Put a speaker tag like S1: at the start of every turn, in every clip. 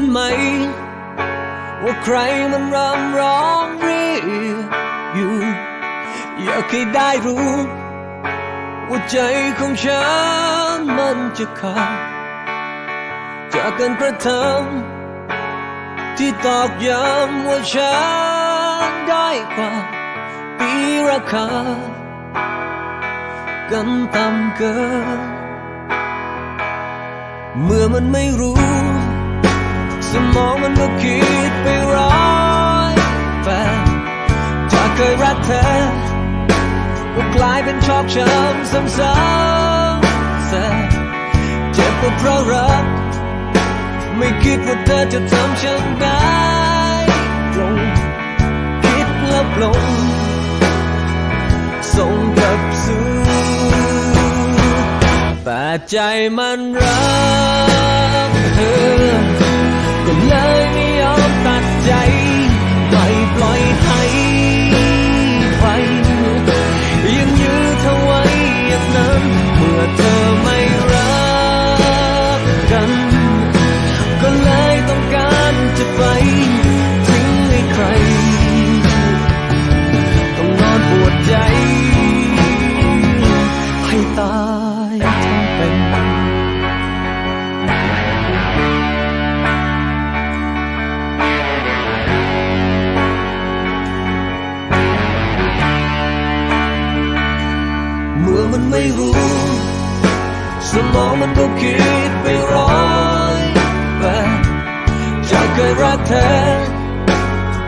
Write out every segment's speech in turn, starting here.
S1: นไหม ว่าใครมันรำร้องเรียกอยู่อยากให้ได้รู้ว่าใจของฉันมันจะขาดจากการกระทำที่ตอกย้ำว่าฉันได้กว่าปีราคากันต่ำเกิน เมื่อมันไม่รู้ สมองมันก็คิดไปร้อยแปดจากเคยรักเธอก็กลายเป็นชอกช้ำซ้ำๆแสเจ็บก็เพราะรัก ไม่คิดว่าเธอจะทำฉันได้ลงคิดแล้วปลงส่งกลับสู่แต่ใจมันรักเธอ ก็เลยไม่ยอมตัดใจไม่ปล่อยให้ไปยังยื้อเธอไว้อย่างนั้นเมื่อเธอไม่รักกัน ก็เลยต้องการจะไป มันไม่รู้สมองมันก็คิดไปร้อยแบบจากเคยรักเธอ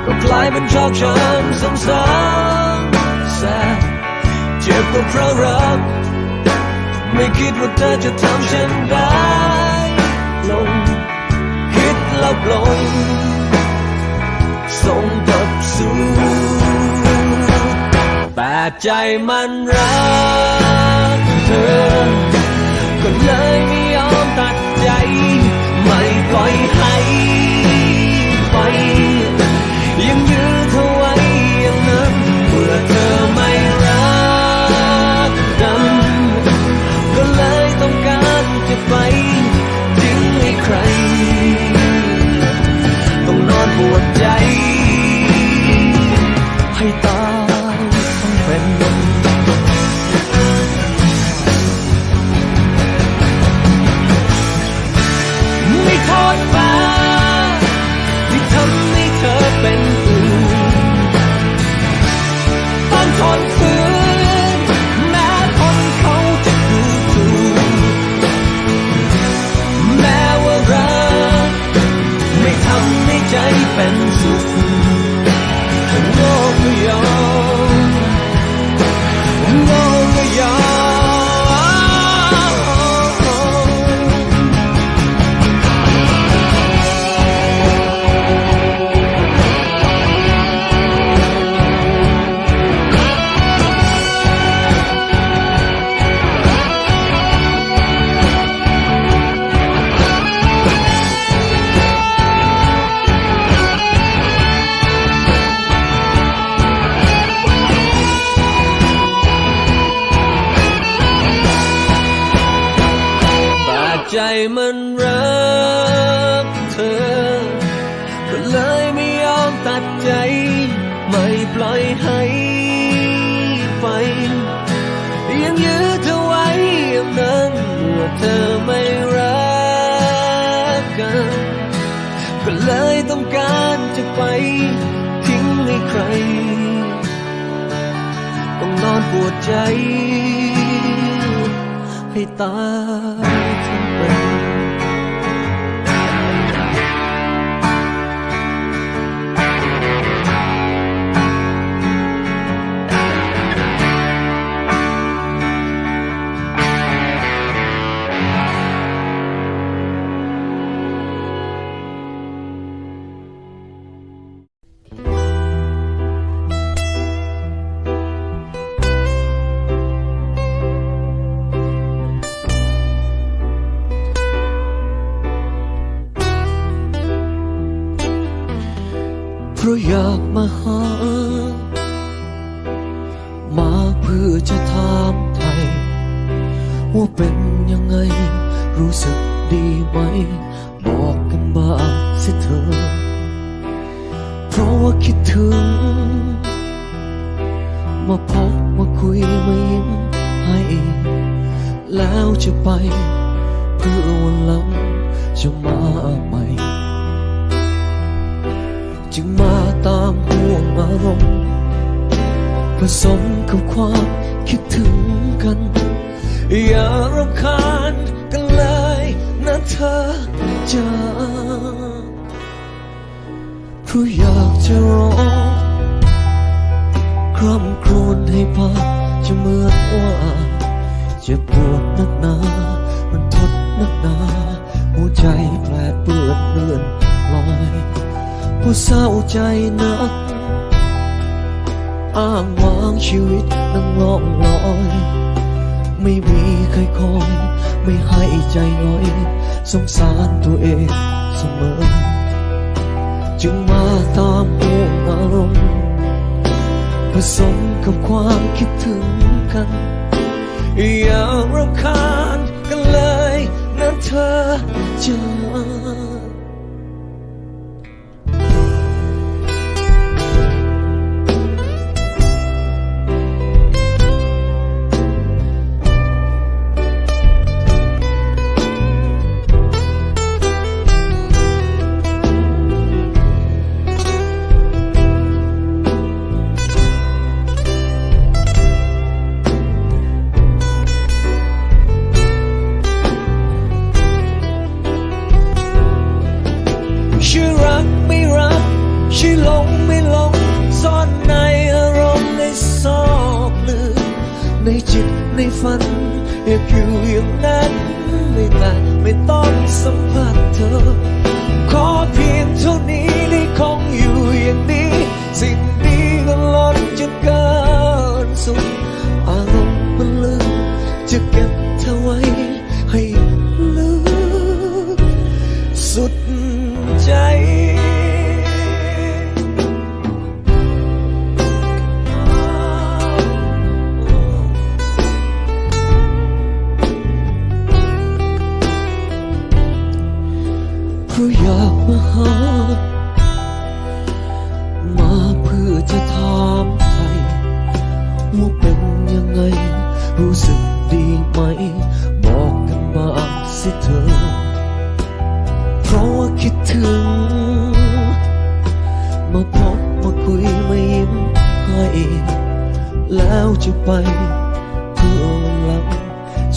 S1: ก็กลายเป็นชอกช้ำซ้ำๆแสบเจ็บก็เพราะรัก ไม่คิดว่าเธอจะทำฉันได้ลง คิดแล้วลงส่งกลับสู่ แต่ใจมันรักเธอ ก็เลยไม่ยอมตัดใจ ไม่ปล่อยให้ เพื่อวันหลังจะมาใหม่ จึงมาตามห่วงอารมณ์ผสมกับความคิดถึงกัน อย่ารำคาญกันเลยนะเธอจ้าเพราะอยากจะร้องคร่ำครวญให้ภาพจะเหมือนว่าจะปวดนักหนา นักหนาหัวใจแปรเปื้อนเลือนลอยผู้เศร้าใจนัก อ้างวางชีวิตนั่งล่องลอย ไม่มีใครคอย ไม่ให้ใจน้อย สงสารตัวเองเสมอ จึงมาตามห่วงอารมณ์ผสมกับความคิดถึงกัน อย่ารำคาญกันเลย นะ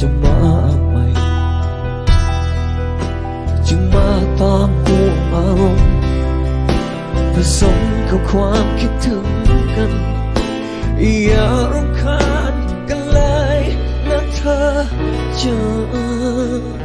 S1: จะมาใหม่ จึงมาตามห่วงอารมณ์ผสมกับความคิดถึงกัน อย่ารำคาญกันเลยนะเธอจ้าเก็บ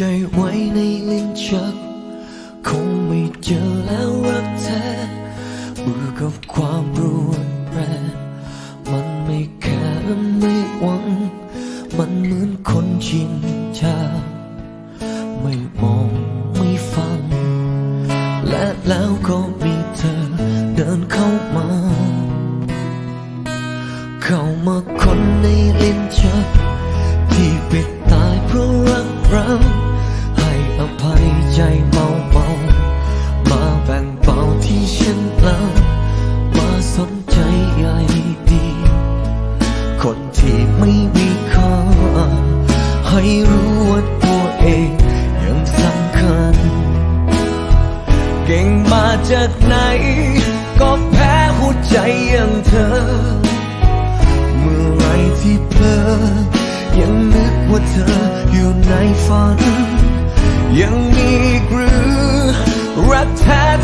S1: ใจไว้ในลิ้นชัก คงไม่เจอแล้วรักแท้เบื่อกับความรุนแรงมันไม่แค่ไม่หวัง มันเหมือนคนชิน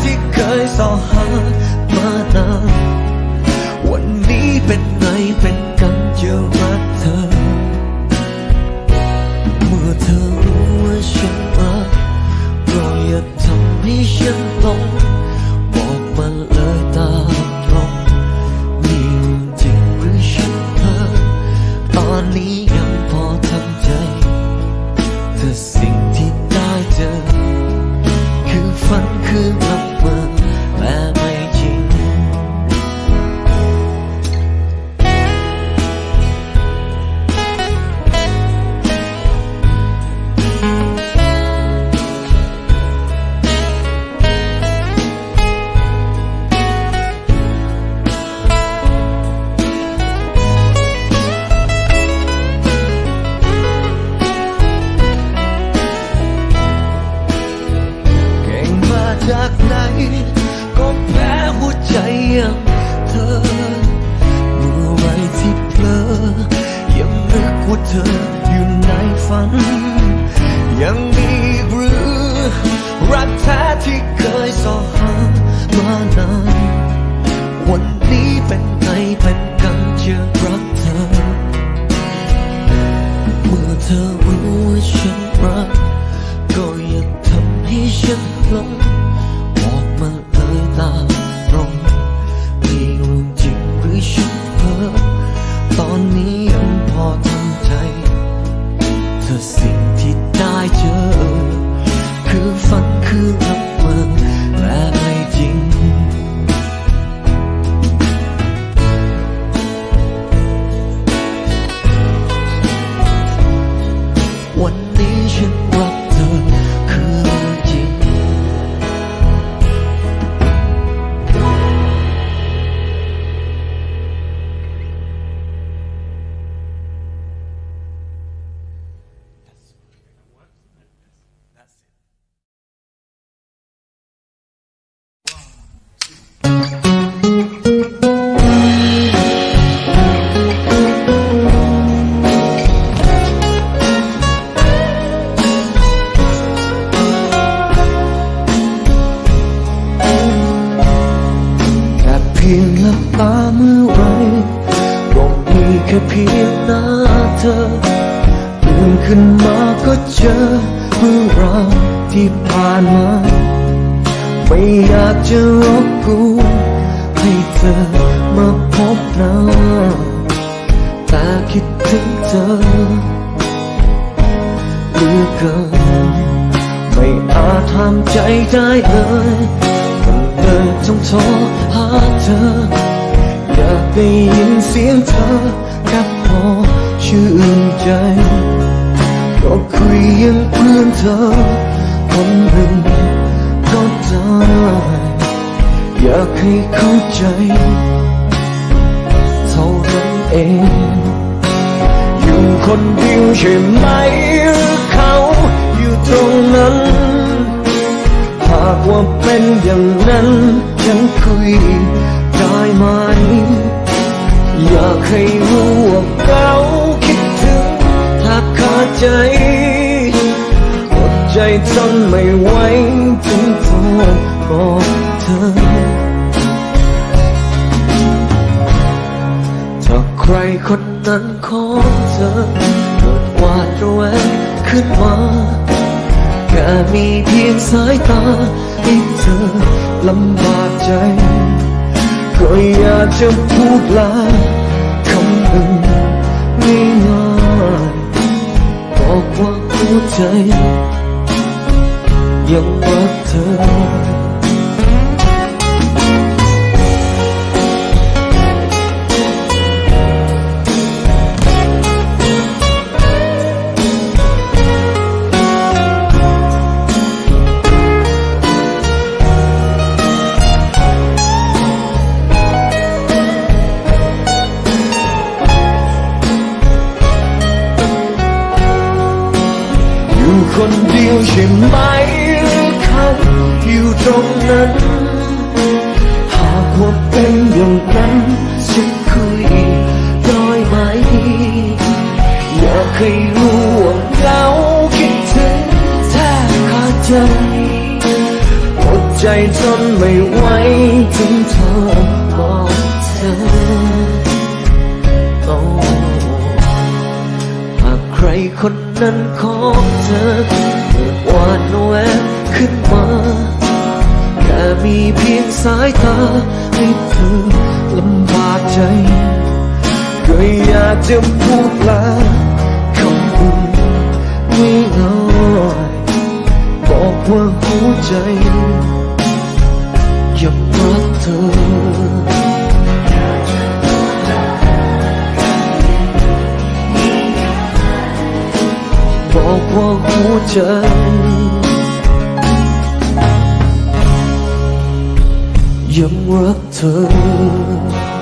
S1: ที่เคยส่อหามานาวันนี้เป็น ผ่านมา ไม่อยากจะรบกวนให้เธอมาพบหน้าแต่คิดถึงเธอเหลือเกินไม่อาจทำใจได้เลยมันเลยต้องโทรหาเธอ อยากได้ยินเสียงเธอแค่พอชื่นใจ ก็คุยยังเพื่อนเธอ คนหนึ่งก็ได้อยากให้เข้าใจ เท่านั้นเอง อยู่คนเดียวใช่ไหมหรือเขาอยู่ตรงนั้น หากว่าเป็นอย่างนั้นฉันคุยได้ไหม อยากให้รู้ว่าเขาคิดถึงถ้าขาดใจ จนไม่ไหวจึงโทรบอกเธอ ถ้าใครคนนั้นของเธอเกิดหวาดระแวงขึ้นมาแค่มีเพียงสายตาให้เธอลำบากใจ ก็อยากจะพูดลาคำหนึ่งง่ายๆบอกว่าหัวใจ ยังรักเธอคนเดียวใช่ไหม อยู่ตรงนั้น หากว่าเป็นอย่างนั้นฉันคุยได้ไหม อยากให้รู้ว่าเราคิดถึงแทบขาดใจอดใจทนไม่ไหวถึงโทรบอกเธอโอ้หากใครคนนั้นของเธอเกิดวาดแวงขึ้นมา มีเพียงสายตาให้เธอลำบากใจก็อยากจะพูดลาคำอุ่นไม่น้อยบอกว่าหัวใจยังรักเธอบอกว่าหัวใจ ยังรักเธอ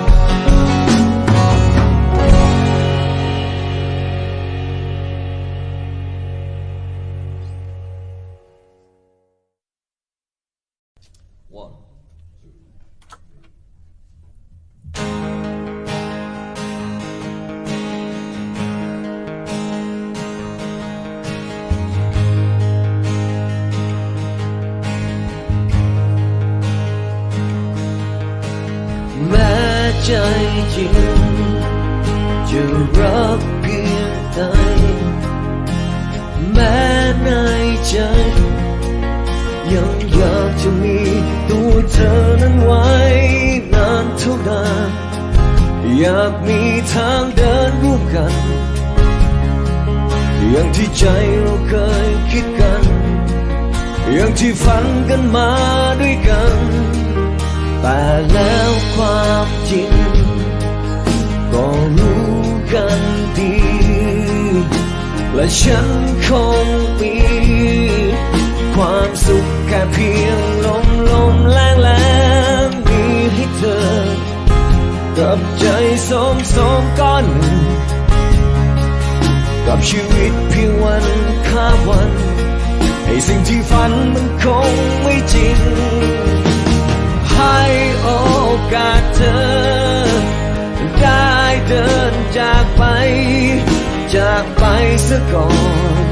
S1: จะรักเพียงใดแม้ในใจยังอยากจะมีตัวเธอนั้นไว้นานเท่านานอยากมีทางเดินร่วมกัน อย่างที่ใจเราเคยคิดกัน อย่างที่ฝันกันมาด้วยกัน แต่แล้วความจริง ก็รู้กันดี และฉันคงมีความสุขแค่เพียงลมลมแรงแรงมีให้เธอ กับใจสมสมก้อนหนึ่งกับชีวิตเพียงวันข้ามวัน ให้สิ่งที่ฝันมันคงไม่จริงะก่อน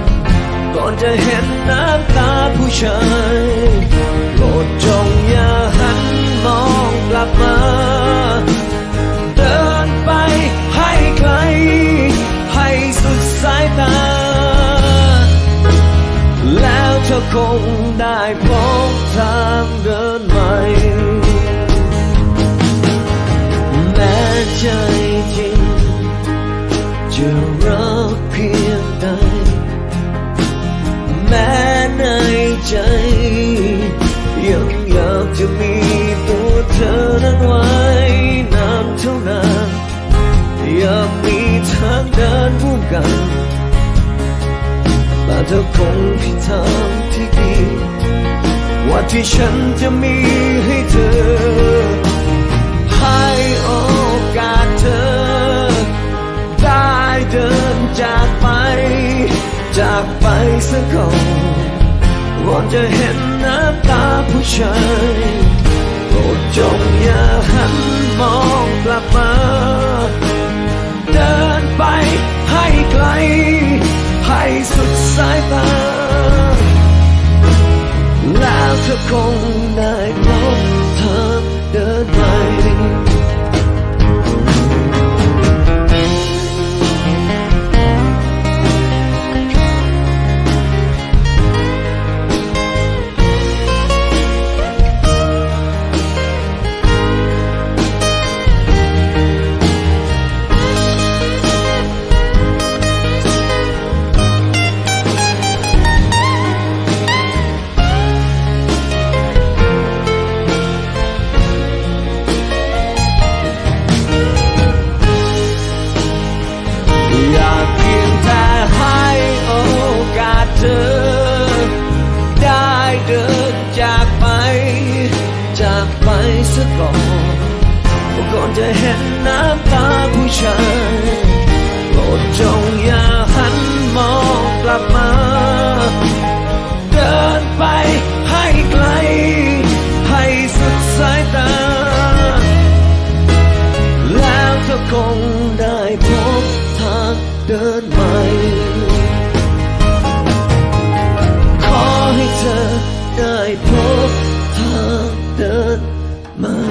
S1: ก่อนจะเห็นน้ำตาผู้ชายโปรดจงอย่าหันมองกลับมา เดินไปให้ไกล ให้สุดสายตา แล้วเธอคงได้พบทางเดินใหม่ ใจ ยังอยากจะมีตัวเธอนั้นไว้นานเท่านานอยากมีทางเดินร่วมกันแต่เธอคงผิดทางที่ดี ว่าที่ฉันจะมีให้เธอ ให้โอกาสเธอ ได้เดินจากไป จากไปซะก่อน ก่อนจะเห็นน้ำตาผู้ชายโปรดจงอย่าหันมองกลับมา เดินไปให้ไกล ให้สุดสายตา แล้วเธอคงได้พบทางเดินให พบเธอเดินใหม่แ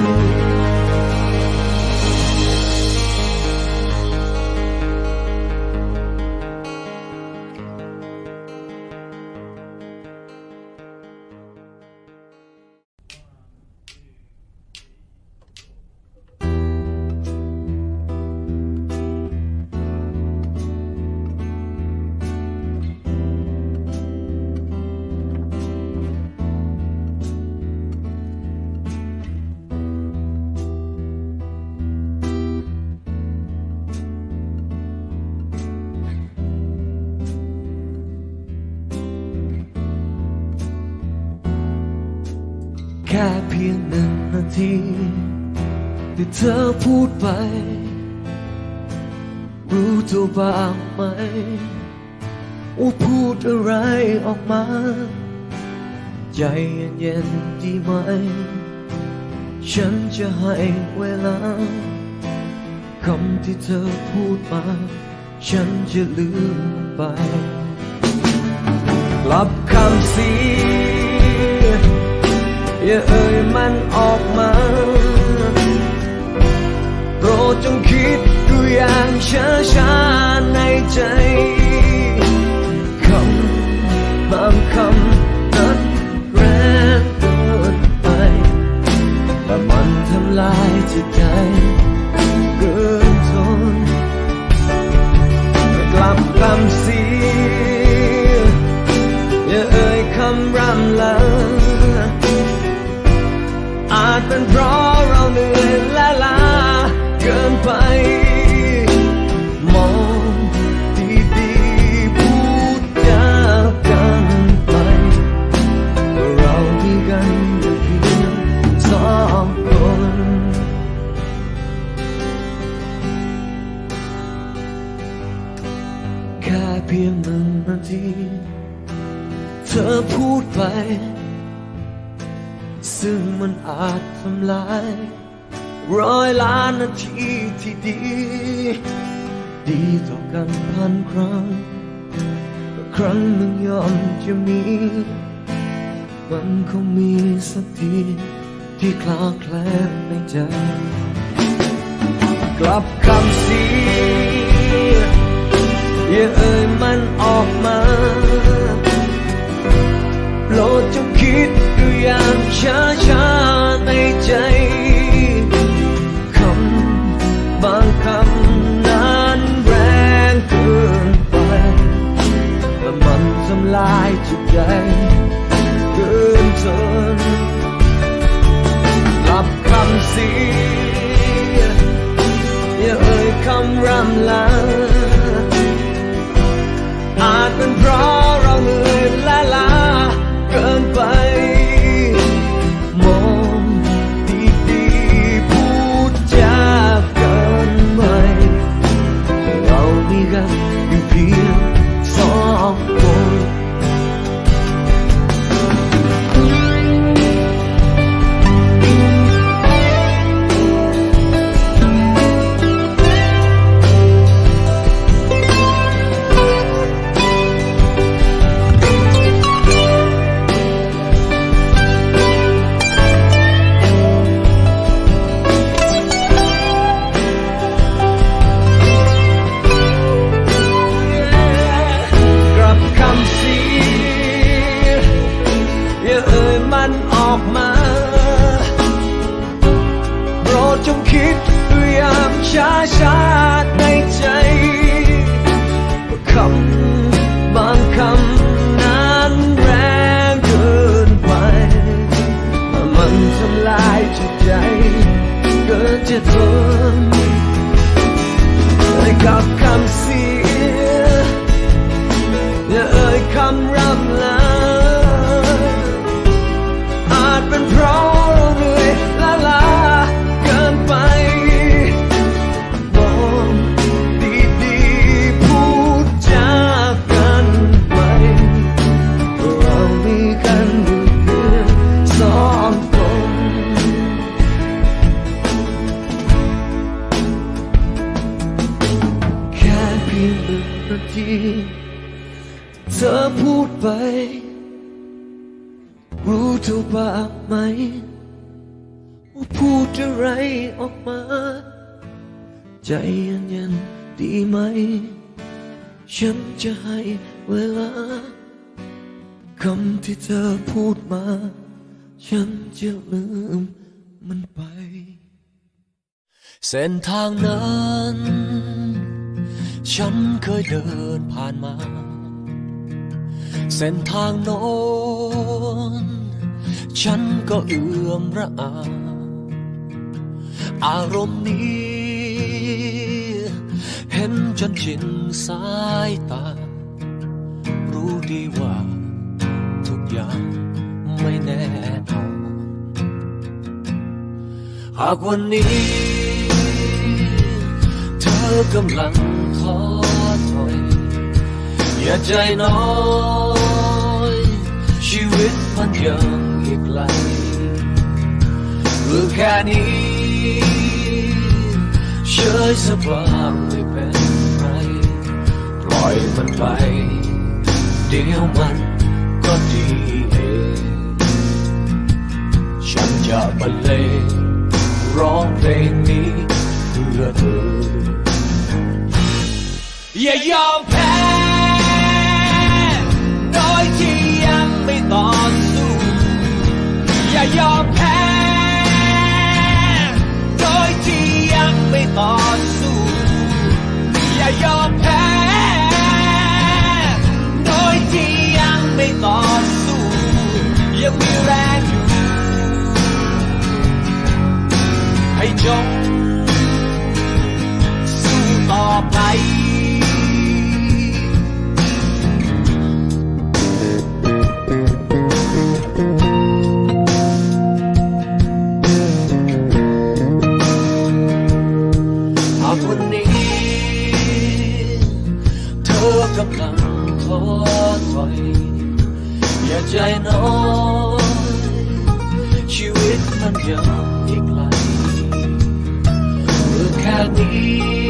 S1: รู้ตัวบ้างไหมว่าพูดอะไรออกมา ใจเย็นๆดีไหม ฉันจะให้เวลาคำที่เธอพูดมา ฉันจะลืมไปกลับคำเสียอย่าเอ่ยมันออกมา จงคิดดูอย่างช้าช้าในใจคำบางคำนั้นแรงเกินไปแต่มันทำลายจิตใจเกินทนกลับคำเสียอย่าเอ่ยคำร่ำลา ทำลาย ร้อยล้านนาทีที่ดี ดีต่อกันพันครั้งแต่ครั้งหนึ่งยอมจะมี มันคงมีสักทีที่คลาแคลนในใจ กลับคำเสียอย่าเอ่ยมันออกมา ใจเย็นๆดีไหม ฉันจะให้เวลา คำที่เธอพูดมา ฉันจะลืมมันไป เส้นทางนั้น ฉันเคยเดินผ่านมา เส้นทางโน้น ฉันก็เอื้อมระอา อารมณ์นี้ เห็นจนชินสายตา รู้ดีว่า ทุกอย่างไม่แน่นอนหากวันนี้ เธอกำลังท้อถอย อย่าใจน้อย ชีวิตมันยังอีกไกลหรือแค่นี้ ยสบายไม่เป็นไร ปล่อยมันไป เดี๋ยวมันก็ดีเอง ฉันจะบรรเลงร้องเพลงนี้เพื่อเธอ อย่ายอม อไปหากวันนี้เธอกำลังท้อถอยอย่าใจน้อยชีวิตมันยังอีกไกลเรื่องแค่นี้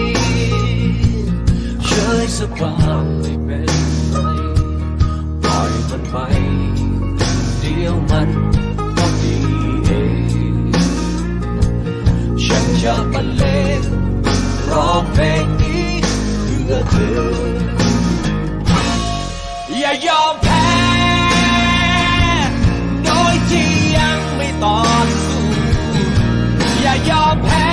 S1: สบายไม่เป็นไรปล่อยมันไป เดี๋ยวมันก็ดีเองฉันจะบรรเลงร้องเพลงนี้เพื่อเธอ อย่ายอมแพ้โดยที่ยังไม่ต่อสู้อย่ายอมแพ้